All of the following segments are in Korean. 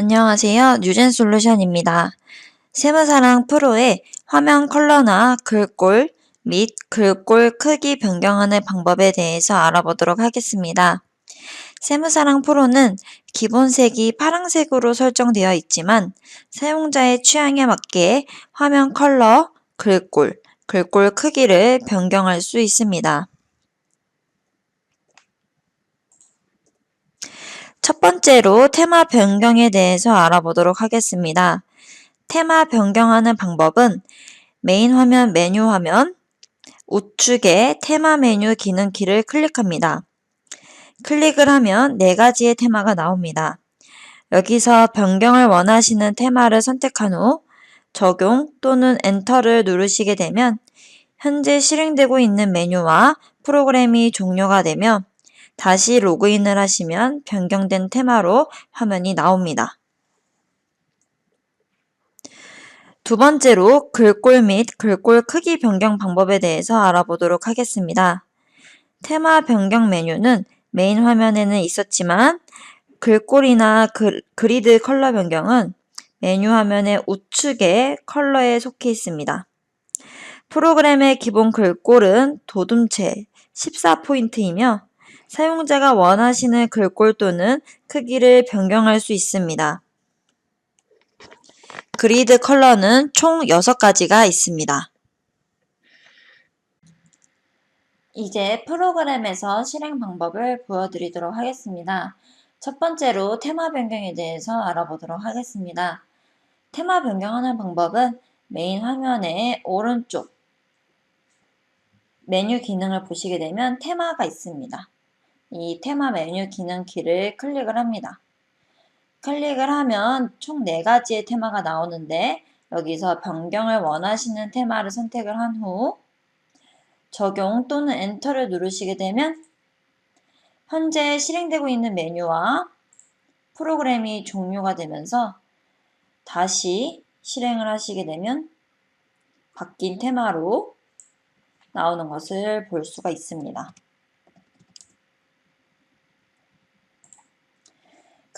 안녕하세요. 뉴젠 솔루션입니다. 세무사랑 프로의 화면 컬러나 글꼴 및 글꼴 크기 변경하는 방법에 대해서 알아보도록 하겠습니다. 세무사랑 프로는 기본 색이 파란색으로 설정되어 있지만 사용자의 취향에 맞게 화면 컬러, 글꼴, 글꼴 크기를 변경할 수 있습니다. 첫 번째로 테마 변경에 대해서 알아보도록 하겠습니다. 테마 변경하는 방법은 메인 화면 메뉴 화면 우측에 테마 메뉴 기능 키를 클릭합니다. 클릭을 하면 네 가지의 테마가 나옵니다. 여기서 변경을 원하시는 테마를 선택한 후 적용 또는 엔터를 누르시게 되면 현재 실행되고 있는 메뉴와 프로그램이 종료가 되며 다시 로그인을 하시면 변경된 테마로 화면이 나옵니다. 두 번째로 글꼴 및 글꼴 크기 변경 방법에 대해서 알아보도록 하겠습니다. 테마 변경 메뉴는 메인 화면에는 있었지만 글꼴이나 글, 그리드 컬러 변경은 메뉴 화면의 우측에 컬러에 속해 있습니다. 프로그램의 기본 글꼴은 도둠체 14포인트이며 사용자가 원하시는 글꼴 또는 크기를 변경할 수 있습니다. 그리드 컬러는 총 6가지가 있습니다. 이제 프로그램에서 실행 방법을 보여드리도록 하겠습니다. 첫 번째로 테마 변경에 대해서 알아보도록 하겠습니다. 테마 변경하는 방법은 메인 화면의 오른쪽 메뉴 기능을 보시게 되면 테마가 있습니다. 이 테마 메뉴 기능 키를 클릭을 합니다. 클릭을 하면 총 4가지의 테마가 나오는데 여기서 변경을 원하시는 테마를 선택을 한 후 적용 또는 엔터를 누르시게 되면 현재 실행되고 있는 메뉴와 프로그램이 종료가 되면서 다시 실행을 하시게 되면 바뀐 테마로 나오는 것을 볼 수가 있습니다.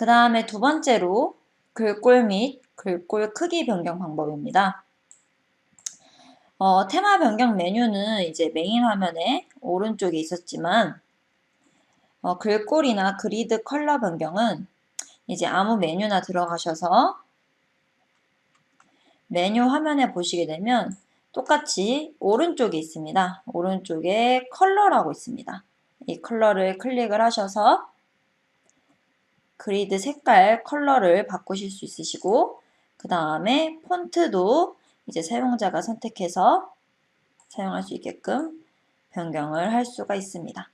그 다음에 두 번째로 글꼴 및 글꼴 크기 변경 방법입니다. 어, 테마 변경 메뉴는 이제 메인 화면에 오른쪽에 있었지만 어, 글꼴이나 그리드 컬러 변경은 이제 아무 메뉴나 들어가셔서 메뉴 화면에 보시게 되면 똑같이 오른쪽에 있습니다. 오른쪽에 컬러라고 있습니다. 이 컬러를 클릭을 하셔서 그리드 색깔 컬러를 바꾸실 수 있으시고 그 다음에 폰트도 이제 사용자가 선택해서 사용할 수 있게끔 변경을 할 수가 있습니다.